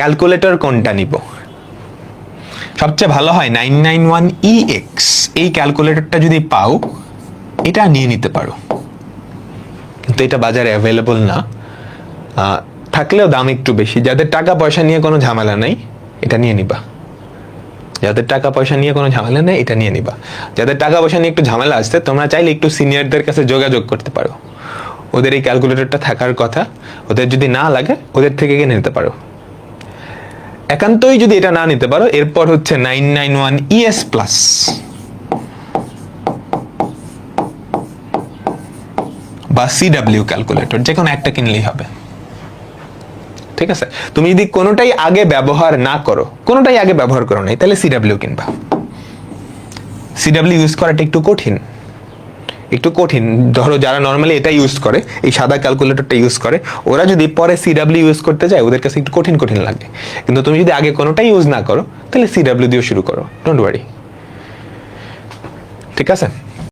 Calculator কোনটা নিব? সবচেয়ে ভালো হয় nine nine one E X এই ক্যালকুলেটরটা যদি পাও, এটা নিয়ে নিতে পারো। কিন্তু এটা বাজারে অ্যাভেলেবল না। থাকলেও দাম একটু বেশি। যাদের টাকা পয়সা নিয়ে কোনো ঝামেলা নেই, এটা নিয়ে নিবা। যাদের টাকা পয়সা নিয়ে কোনো ঝামেলা নেই, এটা নিয়ে নিবা। যাদের টাকা পয়সা নিয়ে একটু ঝামেলা আসছে তোমরা চাইলে একটু সিনিয়রদের কাছে যোগাযোগ করতে পারো। ওদের এই ক্যালকুলেটরটা থাকার কথা। ওদের যদি না লাগে, ওদের থেকে কিনে নিতে পারো। একান্তই যদি এটা না নিতে পারো, এরপর হচ্ছে nine nine one ES plus বা সিডাব্লিউ ক্যালকুলেটর যে কোনো একটা কিনলেই হবে। ঠিক আছে? তুমি যদি কোনোটাই আগে ব্যবহার না করো, কোনোটাই আগে ব্যবহার করো নাই, তাহলে সিডাব্লিউ কিনবা। সিডাব্লিউ ইউজ করাটা একটু কঠিন। একটু কঠিন। ধরো যারা নর্মালি এটা ইউজ করে, এই সাদা ক্যালকুলেটরটা ইউজ করে, ওরা যদি পরে সিডাব্লিউ ইউজ করতে যায় ওদের কাছে একটু কঠিন কঠিন লাগে কিন্তু তুমি যদি আগে কোনোটাই ইউজ না করো, তাহলে সিডাব্লিউ দিয়েও শুরু করো। ডোন্ট ওয়ারি ঠিক আছে?